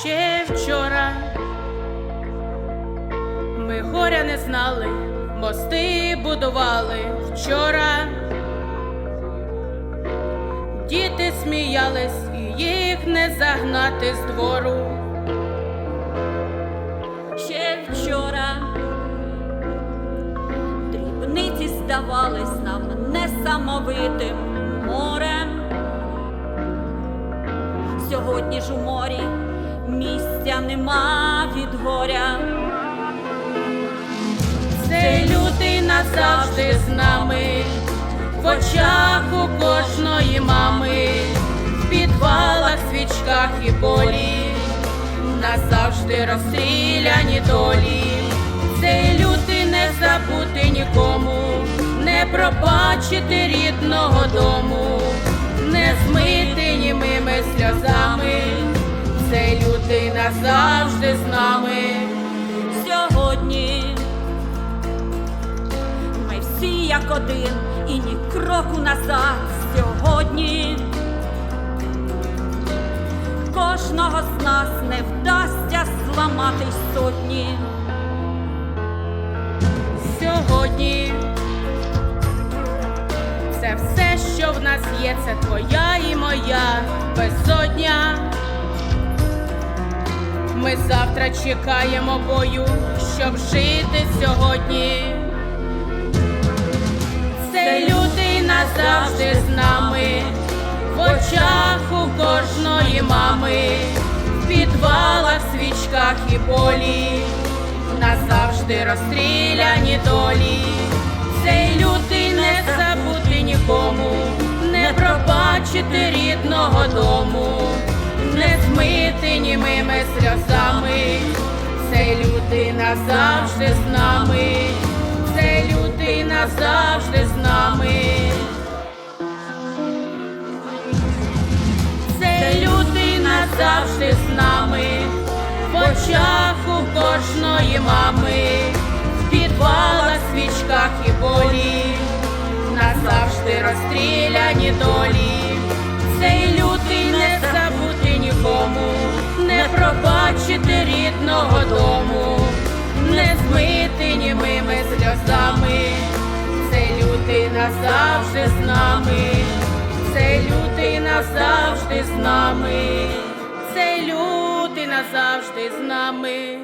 Ще вчора ми горя не знали, мости будували вчора. Діти сміялись, і їх не загнати з двору. ще вчора. Дрібниці здавались нам несамовитим морем. Сьогодні ж у морі нема від горя. Цей лютий назавжди з нами, в очах у кожної мами, в підвалах, свічках і болі, назавжди розстріляні долі. Цей лютий не забути нікому, не пробачити рідного дому, не змити німими назавжди з нами. Сьогодні ми всі як один і ні кроку назад сьогодні. Кожного з нас не вдасться зламати сотні. сьогодні. Це все, що в нас є, це твоя і моя безодня. Ми завтра чекаємо бою, щоб жити сьогодні. Цей лютий назавжди з нами, в очах у кожної мами, в підвалах, свічках і болі, назавжди розстріляні долі. Цей лютий не забути нікому, не пробачити рідного дому, не змити німими сльозами. Цей лютий назавжди з нами, цей лютий назавжди з нами. Цей лютий назавжди з нами, в очах у кожної мами, в підвалах, свічках і болі, назавжди розстріляні долі. Цей лютий не рідного дому, не змити німими сльозами. це лютий назавжди з нами. це лютий назавжди з нами, це лютий назавжди з нами.